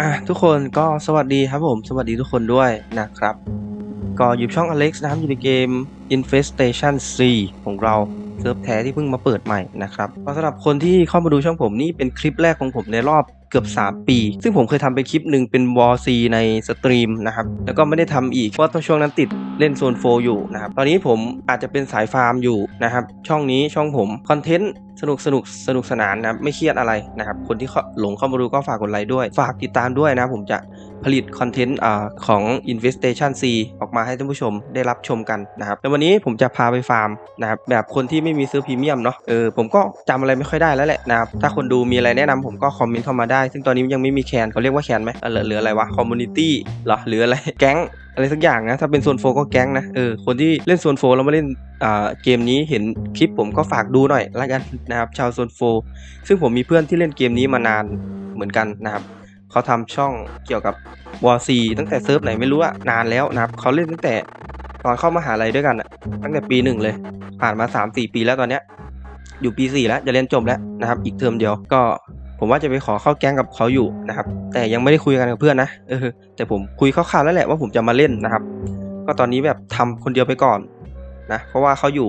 อะทุกคนก็สวัสดีครับผม สวัสดีทุกคนด้วยนะครับ ก็อยู่ช่องอเล็กซ์นะครับอยู่ในเกม Infestation 4 ของเราเซิร์ฟแท้ที่เพิ่งมาเปิดใหม่นะครับก็สำหรับคนที่เข้ามาดูช่องผมนี่เป็นคลิปแรกของผมในรอบ กือบ 3 ปี ซึ่งผมเคยทำไปคลิปหนึ่งเป็น w a r C ในสตรีมนะครับแล้วก็ไม่ได้ทำอีกเพราะตอนช่วงนั้นติดเล่นโซนโฟอยู่นะครับตอนนี้ผมอาจจะเป็นสายฟาร์มอยู่นะครับช่องนี้ช่องผมคอนเทนต์สนุกสนุกสนุกสนานนะครับไม่เครียดอะไรนะครับคนที่เขาหลงเข้ามาดูก็ฝากกดไลค์ด้วย ฝากติดตามด้วยนะผมจะผลิตคอนเทนต์อ่าของ Investation C ออกมาให้ท่านผู้ชมได้รับชมกันนะครับแล้ววันนี้ผมจะพาไปฟาร์มนะครับแบบคนที่ไม่มีซื้อพรีเมียมเนาะเออผมก็จำอะไรไม่ค่อยได้แล้วแหละนะครับถ้าคนดูมีอะไรแนะนำผมก็คอมเมนต์เข้ามาได้ซึ่งตอนนี้ยังไม่มีแคนเขาเรียกว่าแคนไหมเหรือหรืออะไรวะคอมมูนิตี้หรอหรืออะไรแก๊งอะไรสักอย่างนะ ถ้าเป็นโซนโฟก็แก๊งนะเออคนที่เล่นโซนโฟแล้วมาเล่นเกมนี้เห็นคลิปผมก็ฝากดูหน่อยละกันนะครับชาวโซนโฟซึ่งผมมีเพื่อนที่เล่นเกมนี้มานานเหมือนกันนะครับเขาทำช่องเกี่ยวกับวอร์ซีตั้งแต่เซิร์ฟไหนไม่รู้อะนานแล้วนะครับเขาเล่นตั้งแต่ตอนเข้ามหาลัยด้วยกันอะตั้งแต่ปีหนึ่งเลย ผ่านมา 3 4 ปีแล้วตอนเนี้ยอยู่ปี4แล้วจะเรียนจบแล้วนะครับ อีกเทอมเดียวก็ ผมว่าจะไปขอเข้าแก๊งกับเขาอยู่นะครับ แต่ยังไม่ได้คุยกันกับเพื่อนนะเออแต่ผมคุยคร่าวๆแล้วแหละว่าผมจะมาเล่นนะครับ ก็ตอนนี้แบบทำคนเดียวไปก่อนนะเพราะว่าเขาอยู่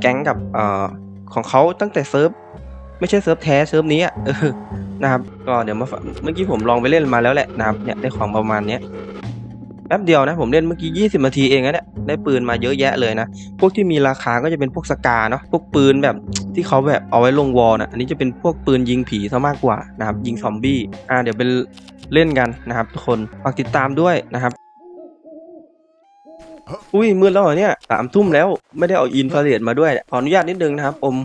แก๊งกับเอ่อของเขาตั้งแต่เซิร์ฟไม่ใช่เซิร์ฟแท้เซิร์ฟนี้อะเออนะครับก็เดี๋ยวมาฝเมื่อกี้ผมลองไปเล่นมาแล้วแหละนะครับเนี่ยได้ของประมาณเนี้ยแป๊บเดียวนะผมเล่นเมื่อกี้ 20 นาทีเองนะเนี่ยได้ปืนมาเยอะแยะเลยนะ พวกที่มีราคาก็จะเป็นพวกสกาเนาะพวกปืนแบบที่เขาแบบเอาไว้ลงวอลนะอันนี้จะเป็นพวกปืนยิงผีซะมากกว่านะครับยิงซอมบี้อ่าเดี๋ยวเป็นเล่นกันนะครับทุกคนฝากติดตามด้วยนะครับอุ้ยมืดแล้วเหรอเนี่ยสามทุ่มแล้วไม่ได้เอาอินฟราเรดมาด้วยขออนุญาตนิดนึงนะครับอม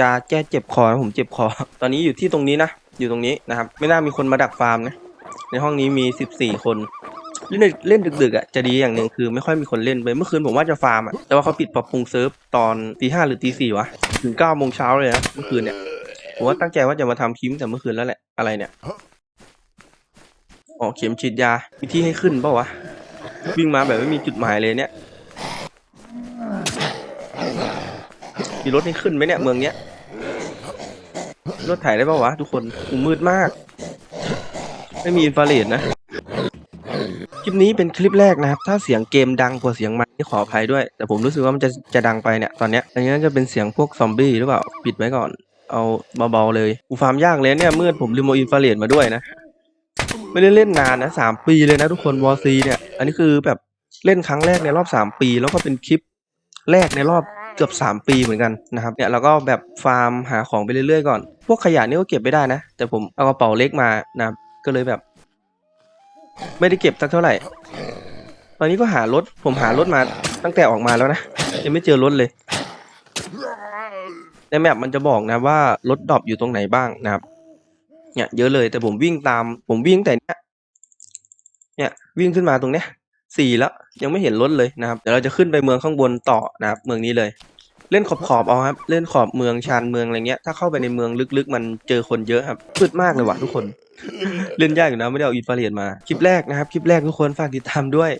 ยาแก้เจ็บคอนะผมเจ็บคอ ตอนนี้อยู่ที่ตรงนี้นะอยู่ตรงนี้นะครับ ไม่น่ามีคนมาดักฟาร์มนะในห้องนี้มีสิบสี่คน เล่นเล่นดึกๆอะจะดีอย่างหนึ่งคือไม่ค่อยมีคนเล่นไปเมื่อคืนผมว่าจะฟาร์มอะแต่ว่าเขาปิดปรับปรุงเซิร์ฟตอนตีห้าหรือตีสี่วะถึงเก้าโมงเช้าเลยนะเมื่อคืนเนี่ยผมว่าตั้งใจว่าจะมาทำคลิปแต่เมื่อคืนแล้วแหละอะไรเนี่ยอ๋อเข็มฉีดยามีที่ให้ขึ้นเปล่าวะวิ่งมาแบบไม่มีจุดหมายเลยเนี่ยมีรถให้ขึ้นไหมเนี่ยเมืองเนี้ยรถถ่ายได้เปล่าวะทุกคนมืดมาก ไม่มีอินฟราเรดนะ คลิปนี้เป็นคลิปแรกนะครับ ถ้าเสียงเกมดังกว่าเสียงไมค์ขออภัยด้วย แต่ผมรู้สึกว่ามันจะจะดังไปเนี่ยตอนเนี้ยอันนี้น่าจะเป็นเสียงพวกซอมบี้หรือเปล่า ปิดไว้ก่อน เอาเบาๆเลยอูฟาร์มยากเลยเนี่ยมืดผมลืมเอาอินฟาเรดมาด้วยนะ ไม่ได้เล่นนานนะสามปีเลยนะทุกคนวอซีเนี่ย อันนี้คือแบบเล่นครั้งแรกในรอบสามปี แล้วก็เป็นคลิปแรกในรอบเกือบสามปีเหมือนกันนะครับเนี่ยเราก็แบบฟาร์มหาของไปเรื่อยๆก่อน พวกขยะนี่ก็เก็บไม่ได้นะ แต่ผมเอากระเป๋าเล็กมานะครับก็เลยแบบ ไม่ได้เก็บสักเท่าไหร่ ตอนนี้ก็หารถ ผมหารถมาตั้งแต่ออกมาแล้วนะ ยังไม่เจอรถเลย ในแมปมันจะบอกนะว่ารถดรอปอยู่ตรงไหนบ้างนะครับ เนี่ยเยอะเลยแต่ผมวิ่งตาม ผมวิ่งแต่เนี้ย เนี่ยวิ่งขึ้นมาตรงเนี้ยสี่แล้วยังไม่เห็นรถเลยนะครับ เดี๋ยวเราจะขึ้นไปเมืองข้างบนต่อนะครับ เมืองนี้เลย เล่นขอบขอบๆเอาครับ เล่นขอบเมืองชานเมืองอะไรเงี้ย ถ้าเข้าไปในเมืองลึกๆ มันเจอคนเยอะครับพืดมากเลยว่ะทุกคน เล่นยากอยู่นะไม่ได้เอาอินฟาเรดมา คลิปแรกนะครับ คลิปแรกทุกคนฝากติดตามด้วย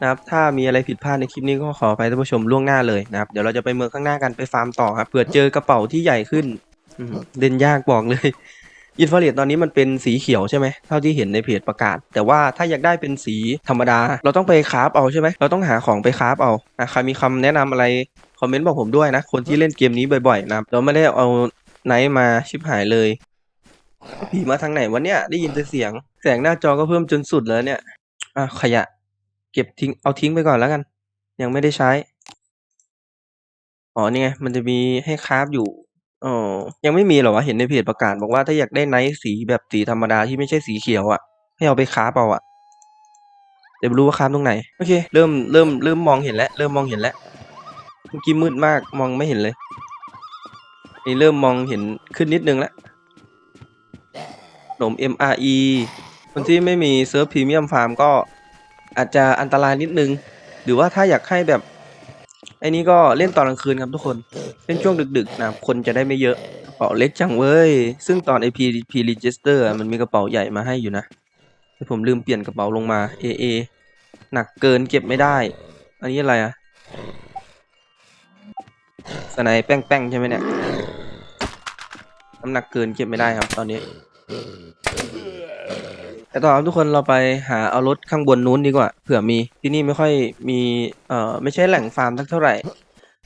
นะครับ ถ้ามีอะไรผิดพลาดในคลิปนี้ก็ขอไปท่านผู้ชมล่วงหน้าเลยนะครับ เดี๋ยวเราจะไปเมืองข้างหน้ากันไปฟาร์มต่อครับ เผื่อเจอกระเป๋าที่ใหญ่ขึ้นอืมเล่นยากบอกเลย อินฟราเรดตอนนี้มันเป็นสีเขียวใช่ไหมเท่าที่เห็นในเพจประกาศ แต่ว่าถ้าอยากได้เป็นสีธรรมดา เราต้องไปคราฟเอาใช่ไหมเราต้องหาของไปคราฟเอาอะใครมีคำแนะนำอะไร คอมเมนต์บอกผมด้วยนะ คนที่เล่นเกมนี้บ่อยๆนะครับเราไม่ได้เอาไนท์มาชิบหายเลย ผีมาทางไหนวะเนี่ย ได้ยินแต่เสียง แสงหน้าจอก็เพิ่มจนสุดแล้วเนี่ย อะขยะ เก็บทิ้ง เอาทิ้งไปก่อนแล้วกัน ยังไม่ได้ใช้ อ๋อนี่ไง มันจะมีให้คราฟอยู่อ๋อยังไม่มีเหรอวะ เห็นในเพจประกาศบอกว่าถ้าอยากได้ไนท์สีแบบสีธรรมดาที่ไม่ใช่สีเขียวอะ่ะ ให้เอาไปคราฟเอาอะ่ะ เดี๋ยวรู้ว่าคราฟตรงไหน โอเค เริ่ม เริ่ม เริ่มมองเห็นแล้ว เริ่มมองเห็นแล้ว เมื่อกี้มืดมาก มองไม่เห็นเลยนี่เริ่มมองเห็นขึ้นนิดนึงแล้ว นม MRE คนที่ไม่มีเซิร์ฟพรีเมียมฟาร์มก็อาจจะอันตรายนิดนึง หรือว่าถ้าอยากให้แบบไอ้นี้ก็เล่นตอนกลางคืนครับทุกคนเล่นช่วงดึกๆนะคนจะได้ไม่เยอะกระเป๋าเล็กจังเว้ย ซึ่งตอน IP P Register มันมีกระเป๋าใหญ่มาให้อยู่นะแต่ผมลืมเปลี่ยนกระเป๋าลงมา AA หนักเกินเก็บไม่ได้ อันนี้อะไรอะสไนแป้งๆใช่ไหมเนี่ยน้ำหนักเกินเก็บไม่ได้ครับตอนนี้ แต่ต่อครับทุกคนเราไปหาเอารถข้างบนนู้นดีกว่าเผื่อมีที่นี่ไม่ค่อยมีเอ่อไม่ใช่แหล่งฟาร์มสักเท่าไหร่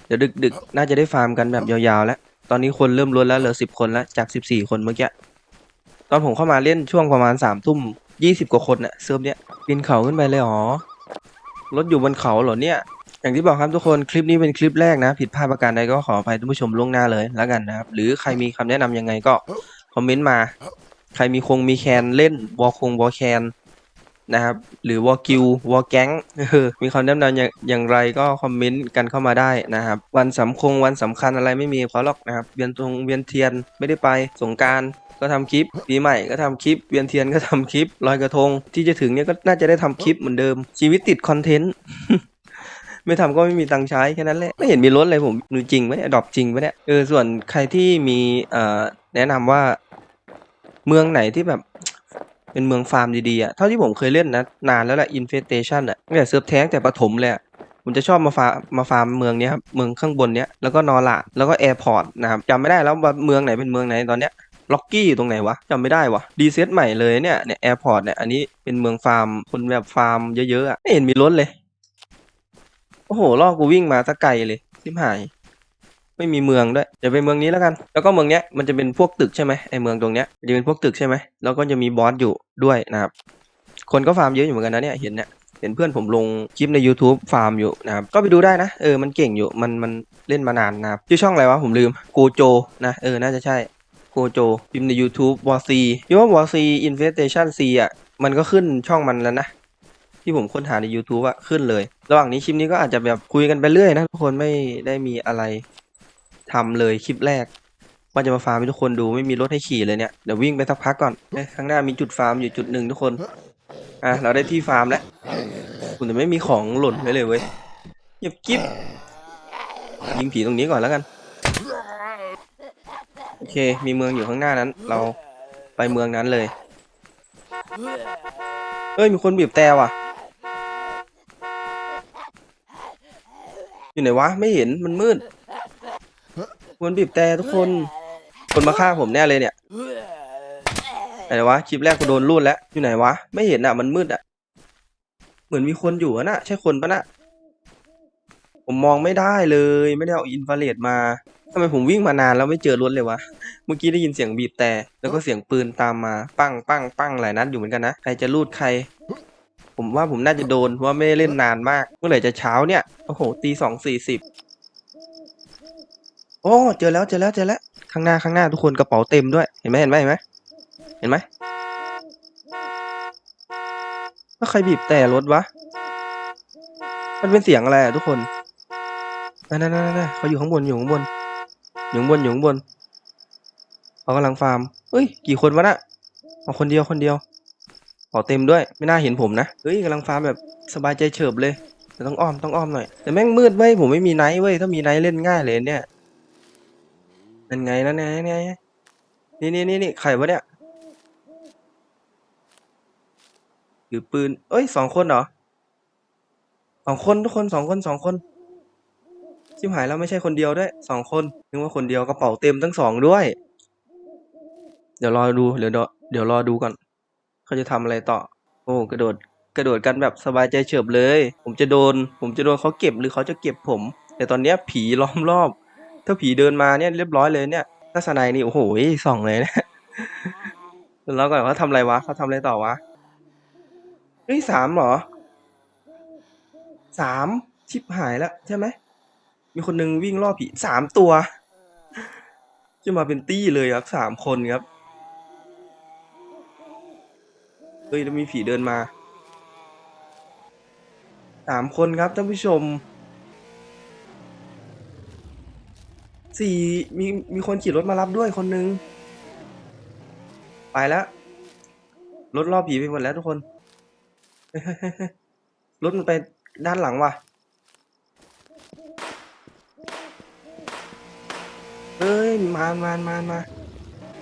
เดี๋ยวดึกๆ น่าจะได้ฟาร์มกันแบบยาวๆแล้ว ตอนนี้คนเริ่มลดแล้วเหลือสิบคนแล้วจากสิบสี่คนเมื่อกี้ตอนผมเข้ามาเล่นช่วงประมาณสามทุ่มยี่สิบกว่าคนน่ะเซิร์ฟเนี้ยปีนเขาขึ้นไปเลยหรอรถอยู่บนเขาเหรอเนี่ย อย่างที่บอกครับทุกคนคลิปนี้เป็นคลิปแรกนะ ผิดพลาดประการใดก็ขออภัยท่านผู้ชมล่วงหน้าเลยแล้วกันนะครับหรือใครมีคำแนะนำยังไงก็คอมเมนต์มา ใครมีคงมีแคนเล่นวอลคงวอลแคนนะครับ หรือวอลกิววอลแก๊งมีคำแนะนำอย่างอย่างไรก็คอมเมนต์กันเข้ามาได้นะครับ วันสำคงวันสำคัญอะไรไม่มีเขาหรอกนะครับเวียนตรงเวียนเทียนไม่ได้ไปสงการก็ทำคลิปปีใหม่ก็ทำคลิปเวียนเทียนก็ทำคลิปลอยกระทง ที่จะถึงเนี่ยก็น่าจะได้ทำคลิปเหมือนเดิม ชีวิตติดคอนเทนต์ไม่ทำก็ไม่มีตังค์ใช้แค่นั้นแหละไม่เห็นมีรถเลยผมดูจริงไหมเนี่ยดรอปจริงไหมเนี่ยเออส่วนใครที่มีเอ่อแนะนำว่า เมืองไหนที่แบบเป็นเมืองฟาร์มดีๆอะเท่าที่ผมเคยเล่นนะนานแล้วแหละ Infestation อะตั้งแต่เซิร์ฟแท้งแต่ประถมเลยผมจะชอบมาฟาร์มมาฟาร์มเมืองเนี้ยครับเมืองข้างบนเนี้ยแล้วก็นอร่าแล้วก็แอร์พอร์ตนะครับจำไม่ได้แล้วว่าเมืองไหนเป็นเมืองไหนตอนเนี้ยล็อกกี้อยู่ตรงไหนวะจำไม่ได้วะดีเซตใหม่เลยเนี่ยเนี่ยแอร์พอร์ตเนี่ยอันนี้เป็นเมืองฟาร์มคนแบบฟาร์มเยอะๆอะไม่เห็นมีรถเลย โอ้โหล่อกูวิ่งมาสักไกลเลยทิมหาย ไม่มีเมืองด้วยเดี๋ยวไปเมืองนี้แล้วกัน แล้วก็เมืองเนี้ยมันจะเป็นพวกตึกใช่ไหมไอเมืองตรงเนี้ยจะเป็นพวกตึกใช่ไหมแล้วก็จะมีบอสอยู่ด้วยนะครับ คนก็ฟาร์มเยอะอยู่เหมือนกันนะเนี่ยเห็นเนี่ยเห็นเพื่อนผมลงคลิปใน YouTube ฟาร์มอยู่นะครับ ก็ไปดูได้นะ เออ มันเก่งอยู่ มัน มันเล่นมานานนะครับ ชื่อช่องอะไรวะ ผมลืม โกโจ นะ เออ น่าจะใช่ โกโจ พิมพ์ใน YouTube วอซีพี่ว่าวอซี Infestation C อะ มันก็ขึ้นช่องมันแล้วนะ ที่ผมค้นหาใน YouTube อะขึ้นเลย ระหว่างนี้คลิปนี้ก็อาจจะแบบคุยกันไปเรื่อยนะทุกคนไม่ได้มีอะไร ทำเลยคลิปแรก ว่าจะมาฟาร์มให้ทุกคนดูไม่มีรถให้ขี่เลยเนี่ยเดี๋ยววิ่งไปสักพักก่อนข้างหน้ามีจุดฟาร์มอยู่จุดหนึ่งทุกคนอะเราได้ที่ฟาร์มแล้วคุณแต่ไม่มีของหล่นไว้เลยเว้ยเงียบกิ๊บยิงผีตรงนี้ก่อนแล้วกันโอเค มีเมืองอยู่ข้างหน้านั้น เราไปเมืองนั้นเลย เอ้ย มีคนบีบแต่ว่ะ อยู่ไหนวะ ไม่เห็น มันมืด คนบีบแต่ทุกคน คนมาฆ่าผมแน่เลยเนี่ยไหนวะคลิปแรกกูโดนรูดแล้วอยู่ไหนวะไม่เห็นอะมันมืดอะ เหมือนมีคนอยู่อะน่ะใช่คนปะน่ะผมมองไม่ได้เลย ไม่ได้เอาอินฟราเรดมาทำไมผมวิ่งมานานแล้วไม่เจอรถเลยวะเมื่อกี้ได้ยินเสียงบีบแต่ แล้วก็เสียงปืนตามมาปั้งปั้งปั้งหลายนัดอยู่เหมือนกันนะใครจะรูดใคร ผมว่าผมน่าจะโดนเพราะว่าไม่ได้เล่นนานมาก เมื่อไหร่จะเช้าเนี่ยโอ้โหตีสองสี่สิบโอ้เจอแล้วเจอแล้วเจอแล้วข้างหน้าข้างหน้าทุกคนกระเป๋าเต็มด้วยเห็นไหมเห็นไหมเห็นไหมเห็นไหมแล้วใครบีบแต่รถวะ มันเป็นเสียงอะไรอะทุกคนนั่นนั่นนั่นนั่นเขาอยู่ข้างบนอยู่ข้างบนอยู่ข้างบนอยู่ข้างบนเขากำลังฟาร์มเฮ้ยกี่คนวะน่ะเอาคนเดียวคนเดียวขอเต็มด้วยไม่น่าเห็นผมนะเฮ้ยกำลังฟาร์มแบบสบายใจเฉิบเลยแต่ต้องอ้อมต้องอ้อมหน่อยแต่แม่งมืดเว้ยผมไม่มีไนท์เว้ยถ้ามีไนท์เล่นง่ายเลยเนี่ย นั่นไงนั่นไงนั่นไงนี่นี่นี่นี่ใครวะเนี่ยถือปืน เอ้ยสองคนเหรอสองคนทุกคนสองคนสองคนชิบหายแล้วไม่ใช่คนเดียวด้วยสองคนนึกว่าคนเดียวกระเป๋าเต็มทั้งสองด้วย เดี๋ยวรอดูเดี๋ยวเดี๋ยวเดี๋ยวรอดูก่อน เขาจะทำอะไรต่อ โอ้กระโดดกระโดดกันแบบสบายใจเฉิบเลย ผมจะโดน ผมจะโดนเขาเก็บหรือเขาจะเก็บผม แต่ตอนเนี้ยผีล้อมรอบ ถ้าผีเดินมาเนี่ยเรียบร้อยเลยเนี่ยถ้าสนายนี่โอ้โหส่องเลยเนะแล้วก่อนเขาทำอะไรวะเขาทำอะไรต่อวะเฮ้ยสามเหรอสามชิบหายแล้วใช่ไหมมีคนหนึงวิ่งล่อผีสามตัว จะมาเป็นตี้เลยครับสามคนครับเฮ้ยแล้วมีผีเดินมาสามคนครับท่านผู้ชม สี่มีมีคนขี่รถมารับด้วยคนหนึง ไปแล้ว รถล่อผีไปหมดแล้วทุกคน รถมันไปด้านหลังว่ะ เอ้ย มามามามา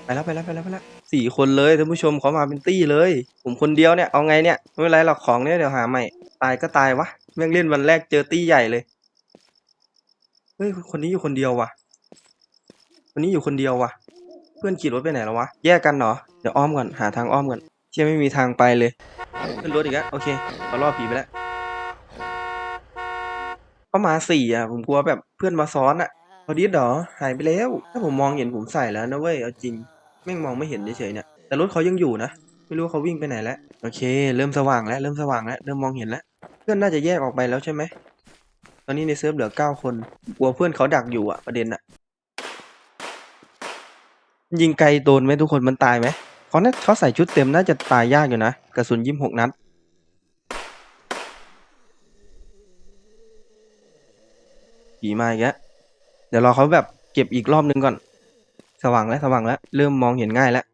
ไปแล้วไปแล้วไปแล้วไปแล้วสี่คนเลยท่านผู้ชมเขามาเป็นตี้เลย ผมคนเดียวเนี่ยเอาไงเนี่ยไม่เป็นไรหรอกของเนี่ยเดี๋ยวหาใหม่ ตายก็ตายวะแม่งเล่นวันแรกเจอตี้ใหญ่เลยเฮ้ยคนนี้อยู่คนเดียวว่ะ คนนี้อยู่คนเดียววะเพื่อนขี่รถไปไหนแล้ววะ แยกกันเหรอ เดี๋ยวอ้อมก่อน หาทางอ้อมก่อนเชี่ยไม่มีทางไปเลย ขึ้นรถอีกแล้ว โอเคเขาล่อผีไปแล้วเขามาสี่อะ ผมกลัวแบบเพื่อนมาซ้อนอะพอดีเหรอ หายไปแล้ว ถ้าผมมองเห็นผมใส่แล้วนะเว้ย เอาจริง แม่งมองไม่เห็นเฉยๆเนี่ย แต่รถเขายังอยู่นะ ไม่รู้ว่าเขาวิ่งไปไหนแล้ว โอเค เริ่มสว่างแล้ว เริ่มสว่างแล้ว เริ่มมองเห็นแล้ว เพื่อนน่าจะแยกออกไปแล้วใช่ไหม ตอนนี้ในเซิร์ฟเหลือเก้าคน กลัวเพื่อนเขาดักอยู่อะประเด็นอะ ยิงไกลโดนไหมทุกคนมันตายไหมเขาน่ยเขาใส่ชุดเต็มน่าจะตายยากอยู่นะกระสุนยิมหกนัดผีมาอีกแล้วเดี๋ยวรอเขาแบบเก็บอีกรอบนึงก่อน สว่างแล้วสว่างแล้ว เริ่มมองเห็นง่ายแล้ว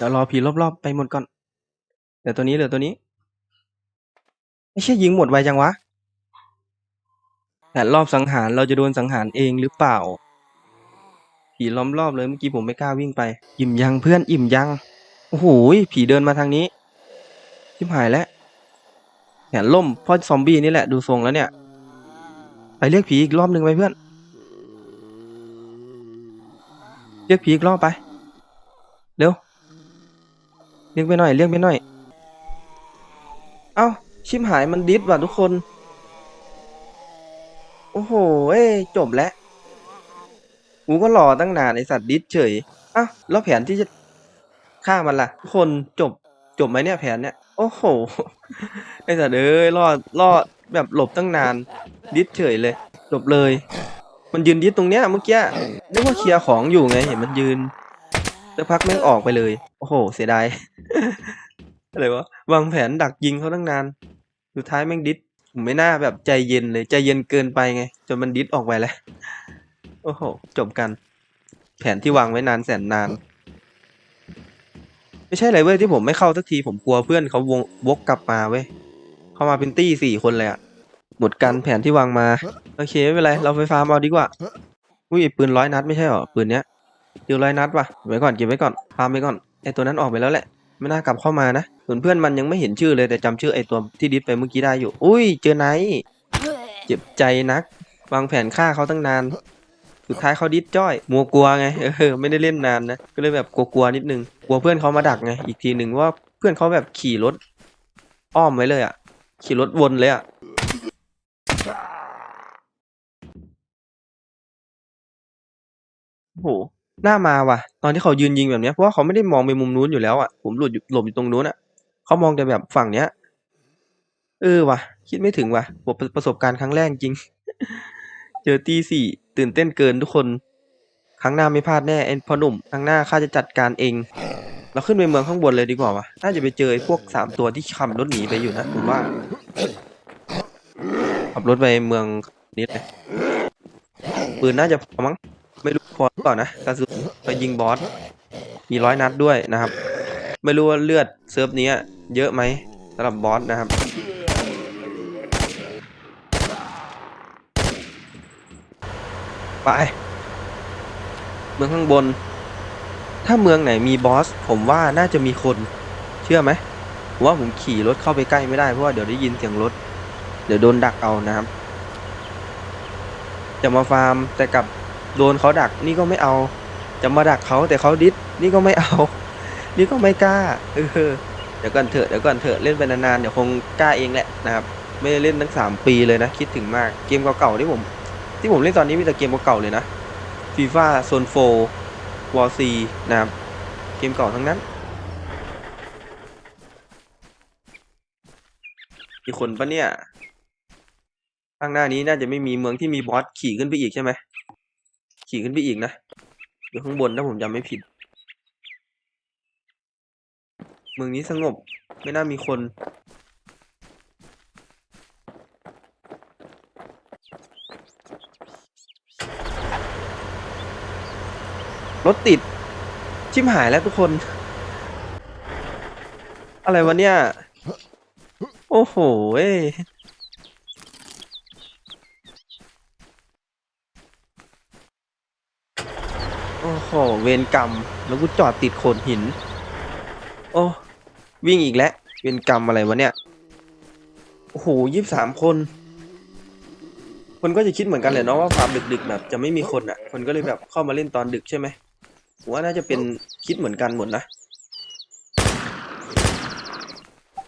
ดี๋ยวรอผีรอบๆไปหมดก่อนเดี๋ยวตัวนี้เหลือตัวนี้ ไม่ใช่ยิงหมดไวจังวะแต่รอบสังหารเราจะโดนสังหารเองหรือเปล่า ผีล้อมรอบเลยเมื่อกี้ผมไม่กล้าวิ่งไป อิ่มยังเพื่อนอิ่มยัง โอ้โหผีเดินมาทางนี้ชิบหายแล้วแผนล่มเพราะซอมบี้นี่แหละดูทรงแล้วเนี่ย ไปเรียกผีอีกรอบหนึ่งไปเพื่อน เรียกผีอีกรอบไป เร็ว เรียกไปหน่อยเรียกไปหน่อย เอ้า ชิมหายมันดิสว่ะทุกคน โอ้โหเอ้จบแล้วกูก็รอตั้งนานไอสัตว์ดิสเฉยอ้าวแล้วแผนที่จะฆ่ามันล่ะ ทุกคนจบจบไหมเนี่ยแผนเนี่ย โอ้โห ไอสัตว์เอ้ยรอดรอดแบบหลบตั้งนาน ดิสเฉยเลยจบเลย มันยืนดิสตรงเนี้ยเมื่อกี้นึกว่าเคลียร์ของอยู่ไงเห็นมันยืนสักพักแม่งออกไปเลย โอ้โห เสียดาย อะไรวะ วางแผนดักยิงเขาตั้งนาน สุดท้ายแม่งดิสผมไม่น่าแบบใจเย็นเลย ใจเย็นเกินไปไง จนมันดิสออกไปแล้ว โอ้โห จบกัน แผนที่วางไว้นานแสนนาน ไม่ใช่อะไรเว้ยที่ผมไม่เข้าสักทีผมกลัวเพื่อนเขาวงวกกลับมาเว้ย เข้ามาเป็นตี้สี่คนเลยอะหมดกันแผนที่วางมา โอเคไม่เป็นไรเราไฟฟ้าเอาดีกว่า อุ้ยปืนร้อยนัดไม่ใช่หรอปืนเนี้ยเดียวร้อยนัดว่ะเก็บไว้ก่อนเก็บไว้ก่อนฟาร์มไว้ก่อน ไอตัวนั้นออกไปแล้วแหละ ไม่น่ากลับเข้ามานะส่วนเพื่อนมันยังไม่เห็นชื่อเลยแต่จำชื่อไอตัวที่ดิสไปเมื่อกี้ได้อยู่ อุ้ย เจอไนท์เจ็บใจนัก วางแผนฆ่าเขาตั้งนาน สุดท้ายเขาดิสจ้อย มัวกลัวไง เออ ไม่ได้เล่นนานนะ ก็เลยแบบกลัวๆนิดนึง กลัวเพื่อนเขามาดักไง อีกทีหนึ่งว่าเพื่อนเขาแบบขี่รถ อ้อมไว้เลยอะ ขี่รถวนเลยอะโอ้โห หน้ามาว่ะ ตอนที่เขายืนยิงแบบเนี้ยเพราะว่าเขาไม่ได้มองไปมุมนู้นอยู่แล้วอะผมหลุดหลบอยู่ตรงนู้นอะเขามองแต่แบบฝั่งเนี้ย เออว่ะ คิดไม่ถึงว่ะผมประสบการณ์ครั้งแรกจริง เจอตีสี่ตื่นเต้นเกินทุกคน ครั้งหน้าไม่พลาดแน่ไอ้พ่อหนุ่มครั้งหน้าข้าจะจัดการเอง เราขึ้นไปเมืองข้างบนเลยดีกว่าวะน่าจะไปเจอไอ้พวกสามตัวที่ขับรถหนีไปอยู่นะผมว่าขับรถไปเมืองนี้เลยปืนน่าจะพอมั้ง ไม่รู้พอหรือเปล่านะกระสุนไปยิงบอสมีร้อยนัดด้วยนะครับ ไม่รู้ว่าเลือดเซิร์ฟนี้เยอะไหมสำหรับบอสนะครับไปเมืองข้างบน ถ้าเมืองไหนมีบอส ผมว่าน่าจะมีคน เชื่อไหมว่าผมขี่รถเข้าไปใกล้ไม่ได้เพราะว่าเดี๋ยวได้ยินเสียงรถ เดี๋ยวโดนดักเอานะครับ จะมาฟาร์มแต่กับ โดนเขาดักนี่ก็ไม่เอา จะมาดักเขาแต่เขาดิสนี่ก็ไม่เอา นี่ก็ไม่กล้าเออเดี๋ยวก่อนเถอะเดี๋ยวก่อนเถอะเล่นไปนานๆเดี๋ยวคงกล้าเองแหละนะครับ ไม่ได้เล่นตั้งสามปีเลยนะคิดถึงมากเกมเก่าๆที่ผม ที่ผมเล่นตอนนี้มีแต่เกมเก่าๆเลยนะฟีฟ่าโซนโฟวอร์ซีนะครับเกมเก่าทั้งนั้นมีคนปะเนี่ยข้างหน้านี้น่าจะไม่มีเมืองที่มีบอสขี่ขึ้นไปอีกใช่ไหม ขี่ขึ้นไปอีกนะอยู่ข้างบนถ้าผมจำไม่ผิด เมืองนี้สงบ ไม่น่ามีคน รถติด ชิมหายแล้วทุกคน อะไรวะเนี่ย โอ้โหเโอ้เวรกรรม แล้วกูจอดติดโขดหิน โอ้วิ่งอีกแล้ว เวียนกรรมอะไรวะเนี่ย โอ้โหยี่สามคน คนก็จะคิดเหมือนกันเลยเนาะว่าฟาร์มดึกๆแบบจะไม่มีคนอะ คนก็เลยแบบเข้ามาเล่นตอนดึกใช่ไหมผมว่าน่าจะเป็นคิดเหมือนกันหมดนะ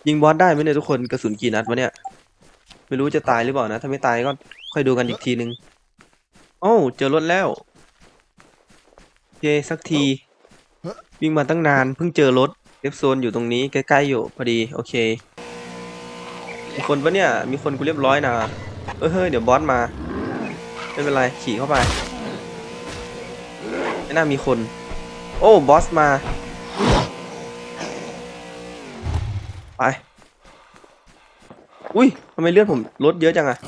ยิงบอสได้ไหมเนี่ยทุกคนกระสุนกี่นัดวะเนี่ย ไม่รู้จะตายหรือเปล่านะ ถ้าไม่ตายก็ค่อยดูกันอีกทีนึง โอ้เจอรถแล้ว เยสักที วิ่งมาตั้งนาน เพิ่งเจอรถเอฟโซนอยู่ตรงนี้ใกล้ๆอยู่พอดี โอเค มีคนปะเนี่ย มีคนกูเรียบร้อยนะเอ้ยเฮ้ยเดี๋ยวบอสมา ไม่เป็นไรขี่เข้าไป ไม่น่ามีคน โอ้บอสมา ไป อุ้ยทำไมเลือดผมลดเยอะจังอะ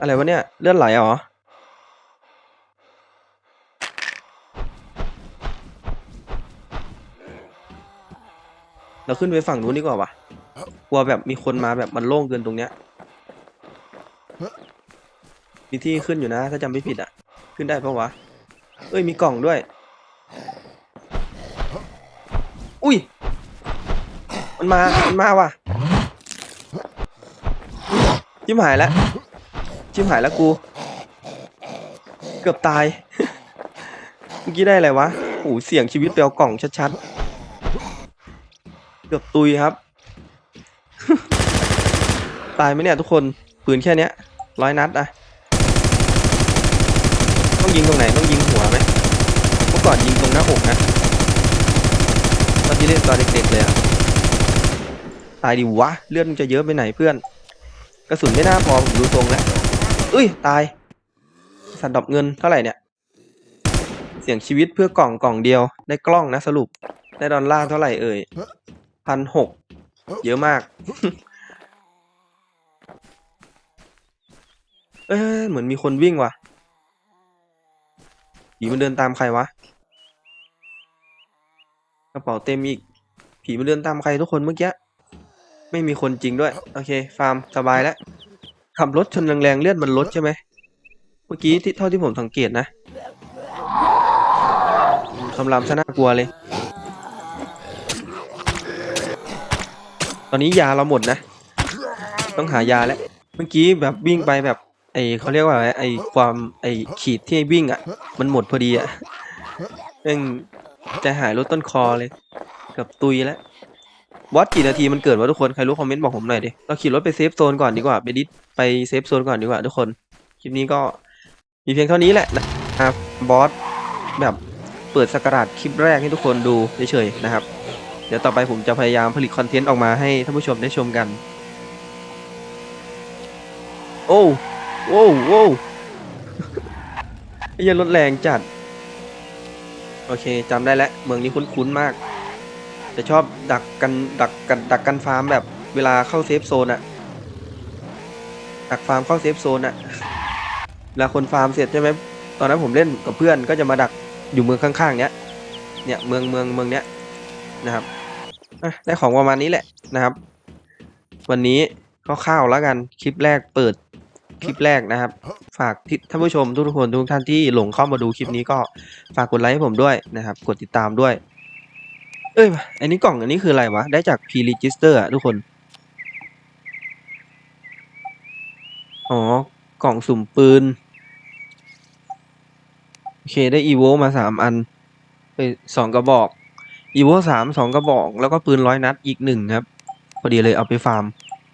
อะไรวะเนี่ย เลือดไหลเหรอ เราขึ้นไปฝั่งนู้นดีกว่าวะกลัวแบบมีคนมาแบบมันโล่งเกินตรงเนี้ยมีที่ขึ้นอยู่นะ ถ้าจำไม่ผิดอะ ขึ้นได้ปะวะ เอ้ยมีกล่องด้วย อุ้ย มันมา มันมาว่ะชิมหายแล้วชิมหายแล้วกู เกือบตาย เมื่อกี้ได้อะไรวะโอ้โหเสี่ยงชีวิตไปเอากล่องชัดๆ เกือบตุยครับ ตายไหมเนี่ยทุกคนปืนแค่เนี้ยร้อยนัดอะต้องยิงตรงไหนต้องยิงหัวไหมเมื่อก่อนยิงตรงหน้าอกนะตอนที่เล่นตอนเด็กๆเลยอะตายดิวะเลือดมันจะเยอะไปไหนเพื่อน กระสุนไม่น่าพอผมดูทรงแล้วเอ้ยตายสันดอกเงินเท่าไหร่เนี่ย เสี่ยงชีวิตเพื่อกล่องกล่องเดียว ได้กล้องนะสรุป ได้ดอลลาร์เท่าไหร่เอ่ย พันหกเยอะมาก เอ้เหมือนมีคนวิ่งว่ะผีมันเดินตามใครวะ กระเป๋าเต็มอีก ผีมันเดินตามใครทุกคนเมื่อกี้ ไม่มีคนจริงด้วย โอเค ฟาร์มสบายแล้วขับรถชนแรงๆเลือดมันลดใช่ไหม เมื่อกี้ที่เท่าที่ผมสังเกตนะคำรามชน่ากลัวเลย ตอนนี้ยาเราหมดนะ ต้องหายาแล้ว เมื่อกี้แบบวิ่งไปแบบไอเขาเรียกว่าอะไรไอความไอขีดที่วิ่งอะ มันหมดพอดีอะเร่งใจหายรถต้นคอเลย กับตุยแล้วบอสกี่นาทีมันเกิดวะทุกคนใครรู้คอมเมนต์บอกผมหน่อยดิเราขี่รถไปเซฟโซนก่อนดีกว่า ไปดิสไปเซฟโซนก่อนดีกว่าทุกคนคลิปนี้ก็มีเพียงเท่านี้แหละนะครับบอสแบบเปิดสกราดคลิปแรกให้ทุกคนดูเฉยๆนะครับ เดี๋ยวต่อไปผมจะพยายามผลิตคอนเทนต์ออกมาให้ท่านผู้ชมได้ชมกัน โอ้โว้โว้วไอ้ยันรถแรงจัด โอเคจำได้แล้ว เมืองนี้คุ้นๆมาก จะชอบดักกันดักกันดักกันฟาร์มแบบเวลาเข้าเซฟโซนอะดักฟาร์มเข้าเซฟโซนอะเวลาคนฟาร์มเสร็จใช่ไหมตอนนั้นผมเล่นกับเพื่อนก็จะมาดักอยู่เมืองข้างๆเนี้ย เนี่ยเมืองเมืองเมืองเนี้ยนะครับ อะได้ของประมาณนี้แหละนะครับ วันนี้คร่าวๆแล้วกันคลิปแรกเปิดคลิปแรกนะครับ ฝากท่านผู้ชมทุกๆคนทุกท่านที่หลงเข้ามาดูคลิปนี้ก็ฝากกดไลค์ให้ผมด้วยนะครับ กดติดตามด้วย เอ้ยอันนี้กล่องอันนี้คืออะไรวะ ได้จาก P Register อร์อะทุกคน อ๋อกล่องสุ่มปืน โอเคได้ EVO มาสามอันไปสองกระบอก อีโวสามสองกระบอก แล้วก็ปืนร้อยนัดอีกหนึ่งครับ พอดีเลยเอาไปฟาร์ม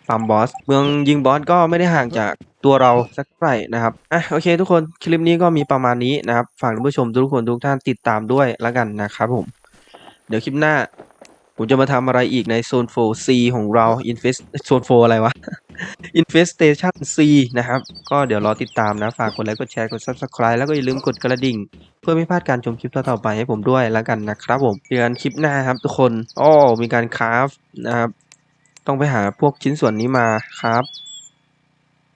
ฟาร์มบอส เมืองยิงบอสก็ไม่ได้ห่างจากตัวเราสักไหร่นะครับ อะโอเคทุกคนคลิปนี้ก็มีประมาณนี้นะครับ ฝากท่านผู้ชมทุกคนทุกท่านติดตามด้วยแล้วกันนะครับผม เดี๋ยวคลิปหน้า ผมจะมาทำอะไรอีกในโซน 4C ของเรา Invest โซน 4 อะไรวะ Infestation C นะครับ ก็เดี๋ยวรอติดตามนะ ฝากกดไลค์ กดแชร์ กด Subscribe แล้วก็อย่าลืมกดกระดิ่ง เพื่อไม่พลาดการชมคลิปต่อๆไปให้ผมด้วยแล้วกันนะครับผมเจอกันคลิปหน้าครับทุกคนอ้อมีการคราฟนะครับ ต้องไปหาพวกชิ้นส่วนนี้มาครับ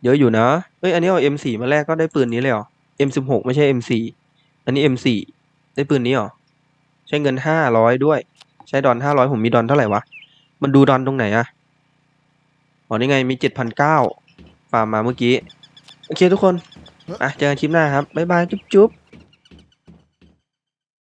เยอะอยู่นะเอ้ย อันนี้เอา M4 มาแลกก็ได้ปืนนี้เลยเหรอ M16 ไม่ใช่ M4 อันนี้ M4 ได้ปืนนี้เหรอ ใช้เงินห้าร้อยด้วย ใช้ดอนห้าร้อยผมมีดอนเท่าไหร่วะ มันดูดอนตรงไหนอะอ๋อนี่ไงมีเจ็ดพันเก้าฟาร์มมาเมื่อกี้ โอเคทุกคน อะ เจอกันคลิปหน้าครับ บ๊ายบาย จุ๊บจุ๊บ